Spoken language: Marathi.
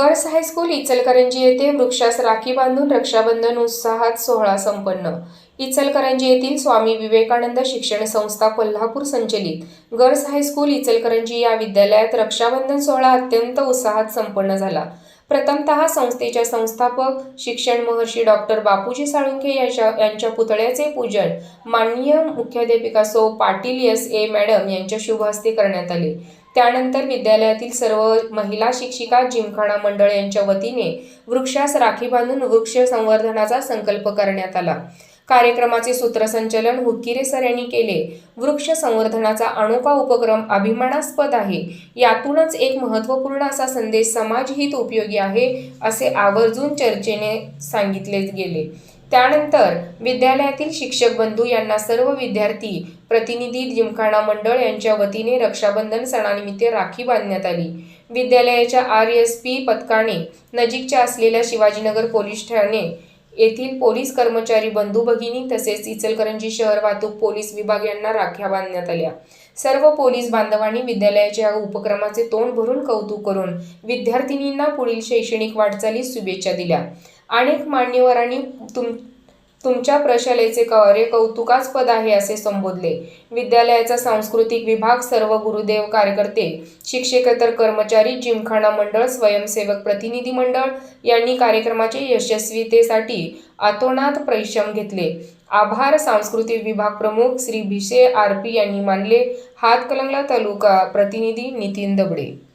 गर्ल्स हायस्कूल इचलकरंजी येथे वृक्षास राखी बांधून रक्षाबंधन उत्साहात सोहळा संपन्न. इचलकरंजी येथील स्वामी विवेकानंद शिक्षण संस्था कोल्हापूर संचलित. गर्ल्स हायस्कूल इचलकरंजी या विद्यालयात रक्षाबंधन सोहळा अत्यंत उत्साहात संपन्न झाला. प्रथमतः संस्थेच्या संस्थापक शिक्षण महर्षी डॉक्टर बापूजी साळुंखे यांच्या यांच्या पुतळ्याचे पूजन माननीय मुख्याध्यापिका सौ पाटील एस ए मॅडम यांच्या शुभ हस्ते करण्यात आले. त्यानंतर विद्यालयातील सर्व महिला शिक्षिका जिमखाना मंडळ यांच्या वतीने वृक्षास राखी बांधून वृक्ष संवर्धनाचा संकल्प करण्यात आला. कार्यक्रमाचे सूत्रसंचलन हुक्किरे सर यांनी केले. वृक्ष संवर्धनाचा अनोखा उपक्रम अभिमानास्पद आहे. यातूनच एक महत्त्वपूर्ण असा संदेश समाजहित उपयोगी आहे असे आवर्जून चर्चेने सांगितले गेले. त्यानंतर विद्यालयातील शिक्षक बंधू यांना सर्व विद्यार्थी प्रतिनिधी जिमखाना मंडळ यांच्या वतीने रक्षाबंधन सणानिमित्त राखी बांधण्यात आली. विद्यालयाच्या आर एस पी पथकाने नजीकच्या असलेल्या शिवाजीनगर पोलीस ठाणे येथील पोलीस कर्मचारी बंधू भगिनी तसेच इचलकरंजी शहर वाहतूक पोलीस विभाग यांना राख्या बांधण्यात आल्या. सर्व पोलीस बांधवांनी विद्यालयाच्या उपक्रमाचे तोंड भरून कौतुक करून विद्यार्थिनींना पुढील शैक्षणिक वाटचालीस शुभेच्छा दिल्या. अनेक मान्यवरांनी तुम तुमच्या प्रशालेचे कार्य कौतुकास्पद आहे असे संबोधले. विद्यालयाचा सांस्कृतिक विभाग सर्व गुरुदेव कार्यकर्ते शिक्षकेतर कर्मचारी जिमखाना मंडळ स्वयंसेवक प्रतिनिधी मंडळ यांनी कार्यक्रमाचे यशस्वीतेसाठी आतोनात परिश्रम घेतले. आभार सांस्कृतिक विभाग प्रमुख श्री भिसे आर पी यांनी मानले. हातकलंगला तालुका प्रतिनिधी नितीन दबडे.